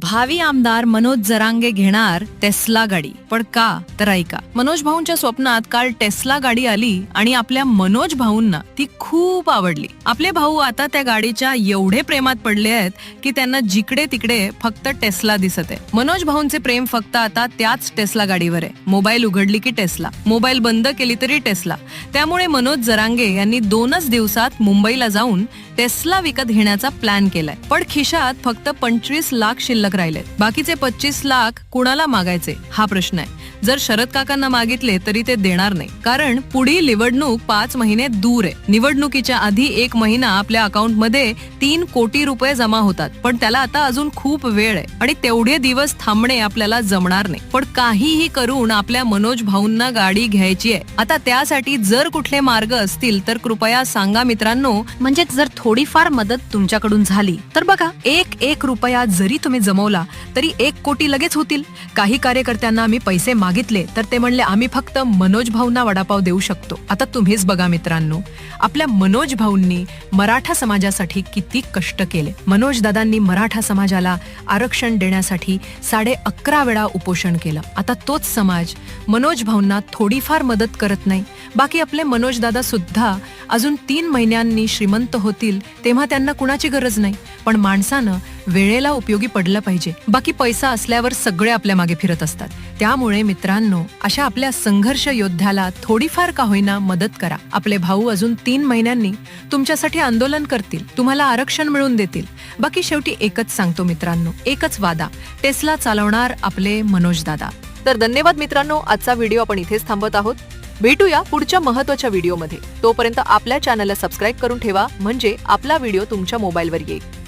भावी आमदार मनोज जरांगे घेणार टेस्ला गाडी. पण का? तर ऐका. मनोज भाऊंच्या स्वप्नात काल टेस्ला गाडी आली आणि आपल्या मनोज भाऊंना ती खूप आवडली. आपले भाऊ आता त्या गाडीच्या एवढे प्रेमात पडले आहेत की त्यांना जिकडे तिकडे फक्त टेस्ला दिसत आहे. मनोज भाऊंचे प्रेम फक्त आता त्याच टेस्ला गाडीवर आहे. मोबाईल उघडली की टेस्ला. मोबाईल बंद केली तरी टेस्ला. त्यामुळे मनोज जरांगे यांनी दोनच दिवसात मुंबईला जाऊन टेस्ला विकत घेण्याचा प्लॅन केलाय. पण खिशात फक्त पंचवीस लाख शिल्लक राहिलेत. बाकीचे पच्चीस लाख कुणाला मागायचे? हा प्रश्न आहे. जर शरद काकांना मागितले तरी ते देणार नाही. कारण पुढील निवडणूक पाच महिने दूर आहे. निवडणुकीच्या आधी एक महिना आपल्या अकाउंटमध्ये तीन कोटी रुपये जमा होतात. पण त्याला आता अजून खूप वेळ आहे. आणि तेवढे दिवस थांबणे आपल्याला जमणार नाही. पण काहीही करून आपल्या मनोज भाऊंना गाडी घ्यायची आहे. आता त्यासाठी जर कुठले मार्ग असतील तर कृपया सांगा मित्रांनो. म्हणजे जर थोडीफार मदत तुमच्याकडून झाली. तर बघा एक एक रुपया जरी तुम्ही जमवला तरी एक कोटी लगेच होतील. काही कार्यकर्त्यांना आम्ही पैसे मागितले तर ते म्हणले आम्ही फक्त मनोज भाऊंना वडापाव देऊ शकतो. आता तुम्हीच बघा मित्रांनो आपल्या मनोज भाऊंनी मराठा समाजासाठी किती कष्ट केले. मनोज दादांनी मराठा समाजाला आरक्षण देण्यासाठी साडे अकरा वेळा उपोषण केलं. आता तोच समाज मनोज भाऊंना थोडीफार मदत करत नाही. बाकी आपले मनोज दादा सुद्धा अजून तीन महिन्यांनी श्रीमंत होतील तेव्हा त्यांना कुणाची गरज नाही. पण माणसानं वेळेला उपयोगी पडलं पाहिजे. बाकी पैसा असल्यावर सगळे आपल्या मागे फिरत असतात. त्यामुळे मित्रांनो अशा आपल्या संघर्ष योद्ध्याला थोडीफार का होईना मदत करा. आपले भाऊ अजून तीन महिन्यांनी तुमच्यासाठी आंदोलन करतील. तुम्हाला आरक्षण मिळवून देतील. बाकी शेवटी एकच सांगतो मित्रांनो एकच वादा. टेस्ला चालवणार आपले मनोज दादा. तर धन्यवाद मित्रांनो आजचा व्हिडिओ आपण इथेच थांबत आहोत. भेटूया पुढच्या महत्त्वाच्या व्हिडिओमध्ये. तोपर्यंत आपल्या चॅनलला सबस्क्राईब करून ठेवा म्हणजे आपला व्हिडिओ तुमच्या मोबाईलवर येईल.